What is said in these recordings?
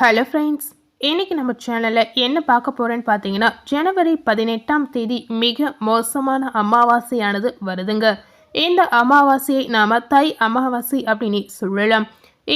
Hello friends இன்றைக்கி நம்ம சேனலில் என்ன பார்க்க போகிறேன்னு பார்த்தீங்கன்னா ஜனவரி பதினெட்டாம் தேதி மிக மோசமான அமாவாசையானது வருதுங்க. இந்த அமாவாசையை நாம் தை அமாவாசை அப்படின்னு சொல்லலாம்.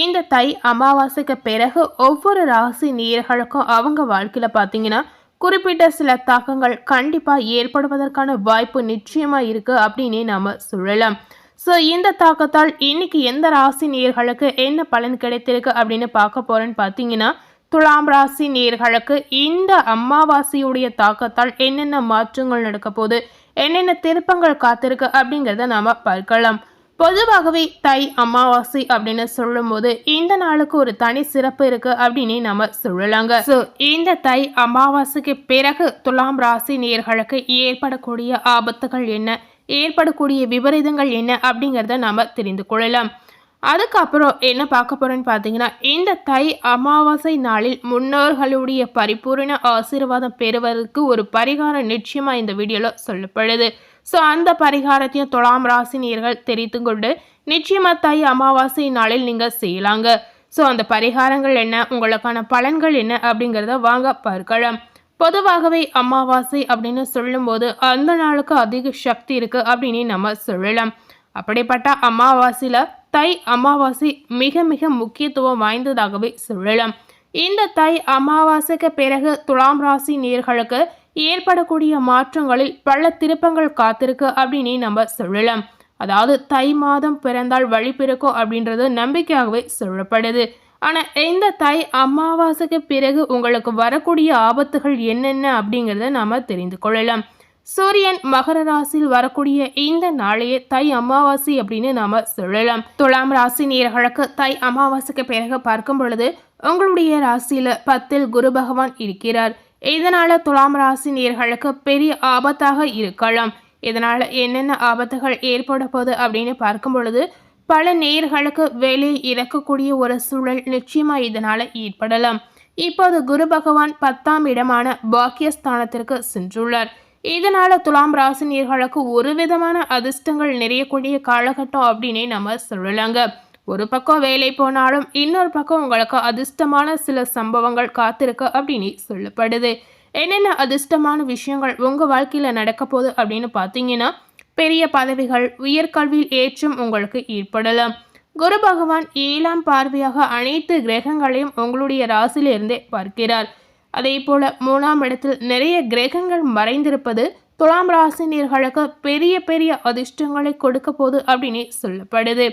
இந்த தை அமாவாசைக்கு பிறகு ஒவ்வொரு ராசி நேர்களுக்கும் அவங்க வாழ்க்கையில் பார்த்தீங்கன்னா குறிப்பிட்ட சில தாக்கங்கள் கண்டிப்பாக ஏற்படுவதற்கான வாய்ப்பு நிச்சயமாக இருக்குது அப்படின்னே நாம் சொல்லலாம். ஸோ இந்த தாக்கத்தால் இன்னைக்கு எந்த ராசி நேர்களுக்கு என்ன பலன் கிடைத்திருக்கு அப்படின்னு பார்க்க போறேன்னு பார்த்தீங்கன்னா துலாம் ராசி நேர்களுக்கு இந்த அமாவாசையுடைய தாக்கத்தால் என்னென்ன மாற்றங்கள் நடக்க போகுது என்னென்ன திருப்பங்கள் காத்திருக்கு அப்படிங்கிறத நாம பார்க்கலாம். பொதுவாகவே தை அமாவாசை அப்படின்னு சொல்லும்போது இந்த நாளுக்கு ஒரு தனி சிறப்பு இருக்கு அப்படின்னு நம்ம சொல்லலாங்க. ஸோ இந்த தை அமாவாசைக்கு பிறகு துலாம் ராசி நேர்களுக்கு ஏற்படக்கூடிய ஆபத்துகள் என்ன? ஏற்படக்கூடிய விபரீதங்கள் என்ன அப்படிங்கிறத நாம் தெரிந்து கொள்ளலாம். அதுக்கப்புறம் என்ன பார்க்க போகிறோன்னு பார்த்தீங்கன்னா இந்த தை அமாவாசை நாளில் முன்னோர்களுடைய பரிபூரண ஆசீர்வாதம் பெறுவதற்கு ஒரு பரிகாரம் நிச்சயமாக இந்த வீடியோவில் சொல்லப்படுது. ஸோ அந்த பரிகாரத்தையும் துலாம் ராசினியர்கள் தெரிந்து கொண்டு நிச்சயமாக தை அமாவாசை நாளில் நீங்கள் செய்யலாங்க. ஸோ அந்த பரிகாரங்கள் என்ன உங்களுக்கான பலன்கள் என்ன அப்படிங்கிறத வாங்க பார்க்கலாம். பொதுவாகவே அமாவாசை அப்படின்னு சொல்லும்போது அந்த நாளுக்கு அதிக சக்தி இருக்கு அப்படின்னு நம்ம சொல்லலாம். அப்படிப்பட்ட அமாவாசையில் தை அமாவாசை மிக மிக முக்கியத்துவம் வாய்ந்ததாகவே சொல்லலாம். இந்த தை அமாவாசைக்கு பிறகு துலாம் ராசி நேர்களுக்கு ஏற்படக்கூடிய மாற்றங்களில் பல திருப்பங்கள் காத்திருக்கு அப்படின்னு நம்ம சொல்லலாம். அதாவது தை மாதம் பிறந்தால் வழி பிறக்கும் அப்படின்றது நம்பிக்கையாகவே சொல்லப்படுது. ஆனால் இந்த தை அமாவாசைக்கு பிறகு உங்களுக்கு வரக்கூடிய ஆபத்துகள் என்னென்ன அப்படிங்கிறத நாம் தெரிந்து கொள்ளலாம். சூரியன் மகர ராசியில் வரக்கூடிய இந்த நாளையே தை அமாவாசை அப்படின்னு நாம் சொல்லலாம். துலாம் ராசி நேர்களுக்கு தை அமாவாசைக்கு பிறகு பார்க்கும் பொழுது உங்களுடைய ராசியில் பத்தில் குரு பகவான் இருக்கிறார். இதனால் துலாம் ராசி நேர்களுக்கு பெரிய ஆபத்தாக இருக்கலாம். இதனால் என்னென்ன ஆபத்துகள் ஏற்பட போகுது அப்படின்னு பார்க்கும் பொழுது பல நேர்களுக்கு வேலையில் இறக்கக்கூடிய ஒரு சூழல் நிச்சயமாக இதனால் ஏற்படலாம். இப்போது குரு பகவான் பத்தாம் இடமான பாக்கியஸ்தானத்திற்கு சென்றுள்ளார். இதனால் துலாம் ராசினியர்களுக்கு ஒரு விதமான அதிர்ஷ்டங்கள் நிறையக்கூடிய காலகட்டம் அப்படின்னே நம்ம சொல்லலாங்க. ஒரு பக்கம் வேலை போனாலும் இன்னொரு பக்கம் உங்களுக்கு அதிர்ஷ்டமான சில சம்பவங்கள் காத்திருக்கு அப்படின்னு சொல்லப்படுது. என்னென்ன அதிர்ஷ்டமான விஷயங்கள் உங்கள் வாழ்க்கையில் நடக்க போகுது அப்படின்னு பார்த்தீங்கன்னா பெரிய பதவிகள் உயர்கல்வியில் ஏற்றம் உங்களுக்கு ஏற்படலாம். குரு பகவான் ஏழாம் பார்வையாக அனைத்து கிரகங்களையும் உங்களுடைய ராசியிலிருந்தே பார்க்கிறார். அதே போல மூணாம் இடத்தில் நிறைய கிரகங்கள் மறைந்திருப்பது துலாம் ராசினியர்களுக்கு பெரிய பெரிய அதிர்ஷ்டங்களை கொடுக்க போகுது அப்படின்னு சொல்லப்படுது.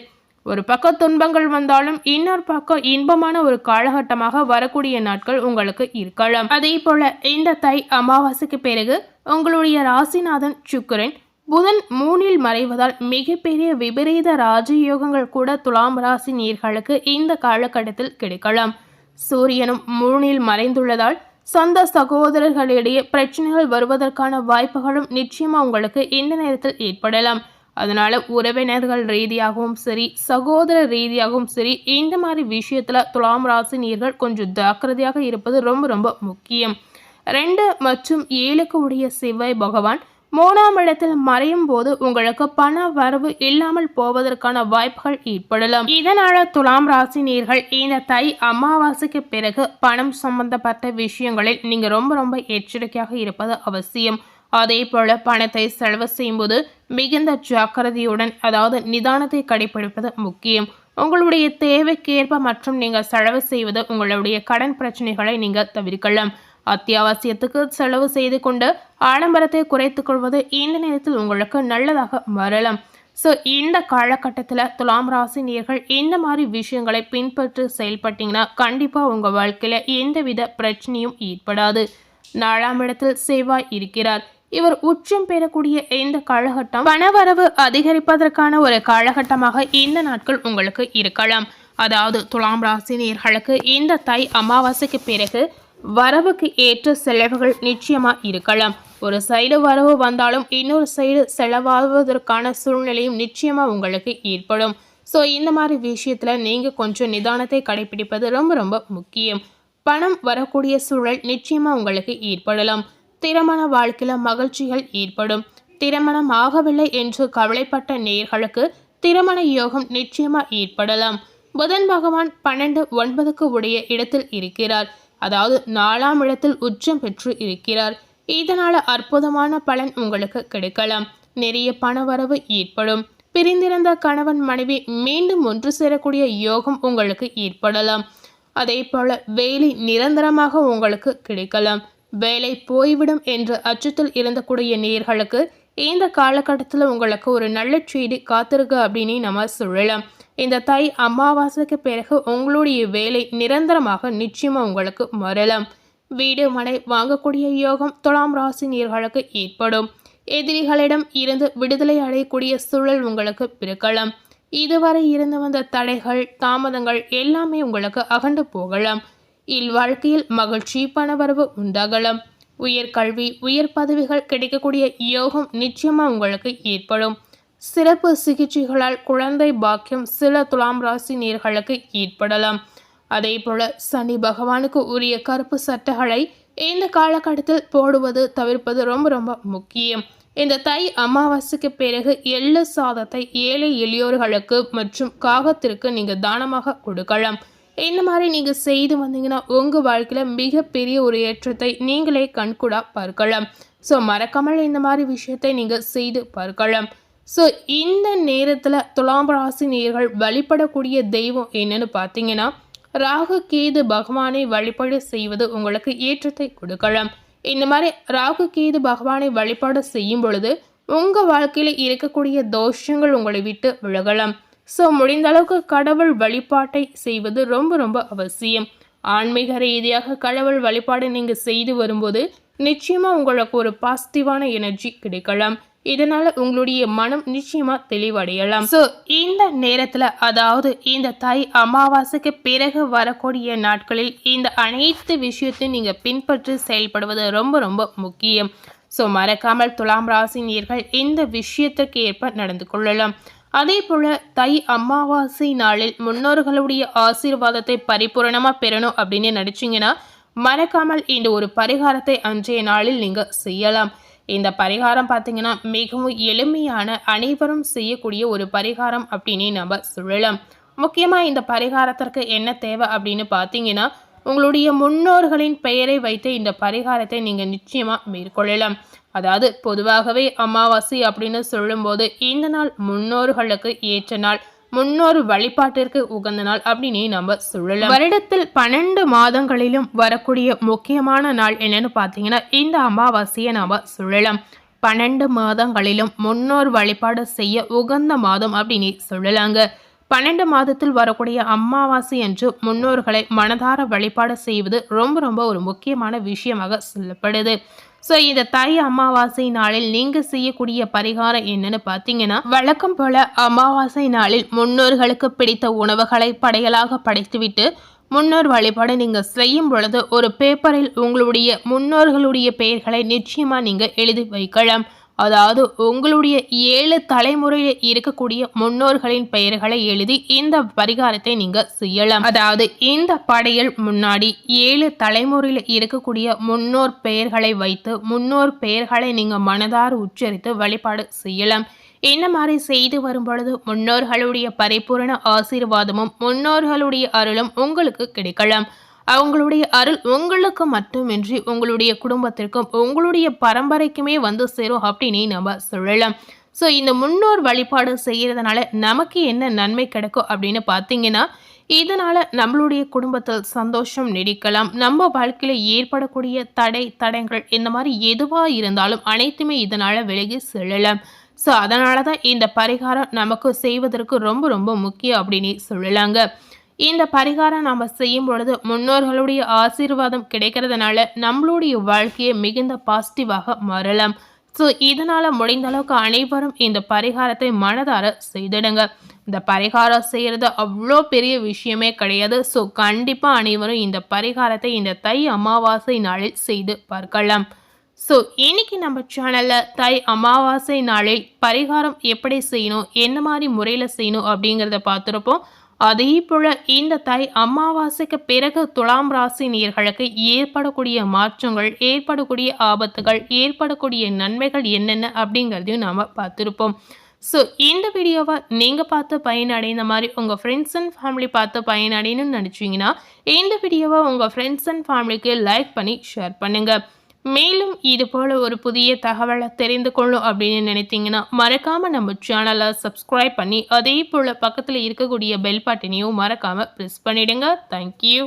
ஒரு பக்கம் துன்பங்கள் வந்தாலும் இன்னொரு பக்கம் இன்பமான ஒரு காலகட்டமாக வரக்கூடிய நாட்கள் உங்களுக்கு இருக்கலாம். அதே போல இந்த தை அமாவாசைக்கு பிறகு உங்களுடைய ராசிநாதன் சுக்கரன் புதன் மூனில் மறைவதால் மிகப்பெரிய விபரீத ராஜயோகங்கள் கூட துலாம் ராசி நீர்களுக்கு இந்த காலகட்டத்தில் கிடைக்கலாம். சூரியனும் மூனில் மறைந்துள்ளதால் சொந்த சகோதரர்களிடையே பிரச்சனைகள் வருவதற்கான வாய்ப்புகளும் நிச்சயமாக உங்களுக்கு இந்த நேரத்தில் ஏற்படலாம். அதனால உறவினர்கள் ரீதியாகவும் சரி சகோதர ரீதியாகவும் சரி இந்த மாதிரி விஷயத்துல துலாம் ராசி நீர்கள் கொஞ்சம் ஜாக்கிரதையாக இருப்பது ரொம்ப ரொம்ப முக்கியம். ரெண்டு மற்றும் ஏழுக்கு உடைய செவ்வாய் பகவான் மூணாம் இடத்தில் மறையும் போது உங்களுக்கு பண வரவு இல்லாமல் போவதற்கான வாய்ப்புகள் ஏற்படலாம். இதனால துலாம் ராசி நீர்கள் இந்த தை அமாவாசைக்கு பிறகு பணம் சம்பந்தப்பட்ட விஷயங்களில் நீங்க ரொம்ப ரொம்ப எச்சரிக்கையாக இருப்பது அவசியம். அதே போல பணத்தை செலவு செய்யும்போது மிகுந்த ஜாக்கிரதையுடன் அதாவது நிதானத்தை கடைபிடிப்பது முக்கியம். உங்களுடைய தேவைக்கேற்ப மற்றும் நீங்கள் செலவு செய்வது உங்களுடைய கடன் பிரச்சனைகளை நீங்கள் தவிர்க்கலாம். அத்தியாவசியத்துக்கு செலவு செய்து கொண்டு ஆடம்பரத்தை குறைத்து கொள்வது இந்த நேரத்தில் உங்களுக்கு நல்லதாக வரலாம் ஸோ இந்த காலகட்டத்தில் துலாம் ராசி நேர்கள் இந்த மாதிரி விஷயங்களை பின்பற்றி செயல்பட்டீங்கன்னா கண்டிப்பாக உங்கள் வாழ்க்கையில் எந்தவித பிரச்சனையும் ஏற்படாது. நாலாம் இடத்தில் செவ்வாய் இருக்கிறார். இவர் உச்சம் பெறக்கூடிய இந்த காலகட்டம் பணவரவு அதிகரிப்பதற்கான ஒரு காலகட்டமாக இந்த நாட்கள் உங்களுக்கு இருக்கலாம். அதாவது துலாம் ராசி நேர்களுக்கு இந்த தை அமாவாசைக்கு பிறகு வரவுக்கு ஏற்ற செலவுகள் நிச்சயமாக இருக்கலாம். ஒரு சைடு வரவு வந்தாலும் இன்னொரு சைடு செலவாகுவதற்கான சூழ்நிலையும் நிச்சயமாக உங்களுக்கு ஏற்படும். ஸோ இந்த மாதிரி விஷயத்தில் நீங்கள் கொஞ்சம் நிதானத்தை கடைபிடிப்பது ரொம்ப ரொம்ப முக்கியம். பணம் வரக்கூடிய சூழல் நிச்சயமாக உங்களுக்கு ஏற்படலாம். திருமண வாழ்க்கையில் மகிழ்ச்சிகள் ஏற்படும். திருமணம் ஆகவில்லை என்று கவலைப்பட்ட நேர்களுக்கு திருமண யோகம் நிச்சயமாக ஏற்படலாம். புதன் பகவான் பன்னெண்டு ஒன்பதுக்கு உடைய இடத்தில் இருக்கிறார். அதாவது நாலாம் இடத்தில் உச்சம் பெற்று இருக்கிறார். இதனால் அற்புதமான பலன் உங்களுக்கு கிடைக்கலாம். நிறைய பணவரவு ஏற்படும். பிரிந்திருந்த கணவன் மனைவி மீண்டும் ஒன்று சேரக்கூடிய யோகம் உங்களுக்கு ஏற்படலாம். அதே போல வேலை நிரந்தரமாக உங்களுக்கு கிடைக்கலாம். வேலை போய்விடும் என்ற அச்சத்தில் இருந்தக்கூடிய நேர்களுக்கு இந்த காலகட்டத்தில் உங்களுக்கு ஒரு நல்ல செய்தி காத்திருக்கு அப்படின்னு நம்ம சொல்லலாம். இந்த தை அமாவாசைக்கு பிறகு உங்களுடைய வேலை நிரந்தரமாக நிச்சயமாக உங்களுக்கு வரலாம் வீடு மனை வாங்கக்கூடிய யோகம் துலாம் ராசி நீர்களுக்கு ஏற்படும். எதிரிகளிடம் இருந்து விடுதலை அடையக்கூடிய சூழல் உங்களுக்கு பிறக்கலாம். இதுவரை இருந்து வந்த தடைகள் தாமதங்கள் எல்லாமே உங்களுக்கு அகண்டு போகலாம். இல்வாழ்க்கையில் மகிழ்ச்சி பணவரவு உண்டாகலாம். உயர்கல்வி உயர் பதவிகள் கிடைக்கக்கூடிய யோகம் நிச்சயமாக உங்களுக்கு ஏற்படும். சிறப்பு சிகிச்சைகளால் குழந்தை பாக்கியம் சில துலாம் ராசி நேர்களுக்கு ஏற்படலாம். அதே போல சனி பகவானுக்கு உரிய கருப்பு சட்டைகளை இந்த காலகட்டத்தில் போடுவது தவிர்ப்பது ரொம்ப ரொம்ப முக்கியம். இந்த தை அமாவாசைக்கு பிறகு எள்ளு சாதத்தை ஏழை எளியோர்களுக்கு மற்றும் காகத்திற்கு நீங்கள் தானமாக கொடுக்கலாம். இந்த மாதிரி நீங்கள் செய்து வந்தீங்கன்னா உங்கள் வாழ்க்கையில் மிகப்பெரிய ஒரு ஏற்றத்தை நீங்களே கண்கூடாக பார்க்கலாம். ஸோ மறக்காமல் இந்த மாதிரி விஷயத்தை நீங்கள் செய்து பார்க்கலாம். ஸோ இந்த நேரத்தில் துலாம் ராசி நேர்கள் வழிபடக்கூடிய தெய்வம் என்னன்னு பார்த்தீங்கன்னா ராகு கேது பகவானை வழிபாடு செய்வது உங்களுக்கு ஏற்றத்தை கொடுக்கலாம். இந்த மாதிரி ராகு கேது பகவானை வழிபாடு செய்யும் பொழுது உங்கள் வாழ்க்கையில் இருக்கக்கூடிய தோஷங்கள் உங்களை விட்டு விலகலாம். ஸோ முடிந்த அளவுக்கு கடவுள் வழிபாட்டை செய்வது ரொம்ப ரொம்ப அவசியம். ஆன்மீக ரீதியாக கடவுள் வழிபாடு நீங்கள் செய்து வரும்போது நிச்சயமாக உங்களுக்கு ஒரு பாசிட்டிவான எனர்ஜி கிடைக்கலாம். இதனால் உங்களுடைய மனம் நிச்சயமாக தெளிவடையலாம். ஸோ இந்த நேரத்தில் அதாவது இந்த தாய் அமாவாசைக்கு பிறகு வரக்கூடிய நாட்களில் இந்த அனைத்து விஷயத்தையும் நீங்கள் பின்பற்றி செயல்படுவது ரொம்ப ரொம்ப முக்கியம். ஸோ மறக்காமல் துலாம் ராசி நீர்கள் இந்த விஷயத்திற்கு ஏற்ப நடந்து கொள்ளலாம். அதேபோல் தை அமாவாசை நாளில் முன்னோர்களுடைய ஆசீர்வாதத்தை பரிபூரணமாக பெறணும் அப்படின்னு நினச்சிங்கன்னா மறக்காமல் இந்த ஒரு பரிகாரத்தை அன்றைய நாளில் நீங்கள் செய்யலாம். இந்த பரிகாரம் பார்த்தீங்கன்னா மிகவும் எளிமையான அனைவரும் செய்யக்கூடிய ஒரு பரிகாரம் அப்படின்னு நம்ம சொல்லலாம். முக்கியமாக இந்த பரிகாரத்திற்கு என்ன தேவை அப்படின்னு பார்த்தீங்கன்னா உங்களுடைய முன்னோர்களின் பெயரை வைத்து இந்த பரிகாரத்தை நீங்கள் நிச்சயமாக மேற்கொள்ளலாம். அதாவது பொதுவாகவே அமாவாசை அப்படின்னு சொல்லும்போது இந்த நாள் முன்னோர்களுக்கு ஏற்ற நாள் முன்னோர் வழிபாட்டிற்கு உகந்த நாள் அப்படின்னு நம்ம சொல்லலாம். வருடத்தில் பன்னெண்டு மாதங்களிலும் வரக்கூடிய முக்கியமான நாள் என்னன்னு பார்த்தீங்கன்னா இந்த அமாவாசையை நாம சொல்லலாம். பன்னெண்டு மாதங்களிலும் முன்னோர் வழிபாடு செய்ய உகந்த மாதம் அப்படின்னு சொல்லலாங்க. பன்னெண்டு மாதத்தில் வரக்கூடிய அமாவாசை என்று முன்னோர்களை மனதார வழிபாடு செய்வது ரொம்ப ரொம்ப ஒரு முக்கியமான விஷயமாக சொல்லப்படுது. ஸோ இந்த தை அமாவாசை நாளில் நீங்கள் செய்யக்கூடிய பரிகாரம் என்னன்னு பார்த்தீங்கன்னா வழக்கம் போல அமாவாசை நாளில் முன்னோர்களுக்கு பிடித்த உணவுகளை படையலாக படைத்துவிட்டு முன்னோர் வழிபாடு நீங்கள் செய்யும் பொழுது ஒரு பேப்பரில் உங்களுடைய முன்னோர்களுடைய பெயர்களை நிச்சயமாக நீங்கள் எழுதி வைக்கலாம். அதாவது உங்களுடைய ஏழு தலைமுறையில் இருக்கக்கூடிய முன்னோர்களின் பெயர்களை எழுதி இந்த பரிகாரத்தை நீங்க செய்யலாம். அதாவது இந்த படையல் முன்னாடி ஏழு தலைமுறையில் இருக்கக்கூடிய முன்னோர் பெயர்களை வைத்து முன்னோர் பெயர்களை நீங்க மனதார் உச்சரித்து வழிபாடு செய்யலாம். இந்த மாதிரி செய்து வரும் பொழுது முன்னோர்களுடைய பரிபூரண ஆசீர்வாதமும் முன்னோர்களுடைய அருளும் உங்களுக்கு கிடைக்கலாம். அவங்களுடைய அருள் உங்களுக்கு மட்டுமின்றி உங்களுடைய குடும்பத்திற்கும் உங்களுடைய பரம்பரைக்குமே வந்து சேரும் அப்படின்னு நம்ம சொல்லலாம். ஸோ இந்த முன்னோர் வழிபாடு செய்கிறதுனால நமக்கு என்ன நன்மை கிடைக்கும் அப்படின்னு பார்த்தீங்கன்னா இதனால் நம்மளுடைய குடும்பத்தில் சந்தோஷம் நீடிக்கலாம். நம்ம வாழ்க்கையில் ஏற்படக்கூடிய தடை தடைகள் இந்த மாதிரி எதுவாக இருந்தாலும் அனைத்துமே இதனால் விலகி செல்லலாம். ஸோ அதனால தான் இந்த பரிகாரம் நமக்கு செய்வதற்கு ரொம்ப ரொம்ப முக்கியம் அப்படின்னு சொல்லலாங்க. இந்த பரிகாரம் நாம் செய்யும் பொழுது முன்னோர்களுடைய ஆசீர்வாதம் கிடைக்கிறதுனால நம்மளுடைய வாழ்க்கையை மிகுந்த பாசிட்டிவாக மாறலாம். ஸோ இதனால் முடிந்த அளவுக்கு அனைவரும் இந்த பரிகாரத்தை மனதார செய்திடுங்க. இந்த பரிகாரம் செய்கிறது அவ்வளோ பெரிய விஷயமே கிடையாது. ஸோ கண்டிப்பாக அனைவரும் இந்த பரிகாரத்தை இந்த தை அமாவாசை நாளில் செய்து பார்க்கலாம். ஸோ இன்னைக்கு நம்ம சேனலில் தை அமாவாசை நாளில் பரிகாரம் எப்படி செய்யணும் என்ன மாதிரி முறையில் செய்யணும் அப்படிங்கிறத பார்த்துருப்போம். அதே போல இந்த தாய் அமாவாசைக்கு பிறகு துலாம் ராசி நேர்களுக்கு ஏற்படக்கூடிய மாற்றங்கள் ஏற்படக்கூடிய ஆபத்துகள் ஏற்படக்கூடிய நன்மைகள் என்னென்ன அப்படிங்கிறதையும் நாம் பார்த்துருப்போம். ஸோ இந்த வீடியோவை நீங்கள் பார்த்து பயனடைந்த மாதிரி உங்கள் ஃப்ரெண்ட்ஸ் அண்ட் ஃபேமிலி பார்த்து பயனடையணும்னு நினச்சிங்கன்னா இந்த வீடியோவை உங்கள் ஃப்ரெண்ட்ஸ் அண்ட் ஃபேமிலிக்கு லைக் பண்ணி ஷேர் பண்ணுங்கள் மேலும் இது போல் ஒரு புதிய தகவலை தெரிந்து கொள்ளும் அப்படின்னு நினைத்தீங்கன்னா மறக்காமல் நம்ம சேனலை சப்ஸ்கிரைப் பண்ணி அதே போல் பக்கத்தில் இருக்கக்கூடிய பெல் பட்டனையும் மறக்காமல் ப்ரெஸ் பண்ணிவிடுங்க தேங்க்யூ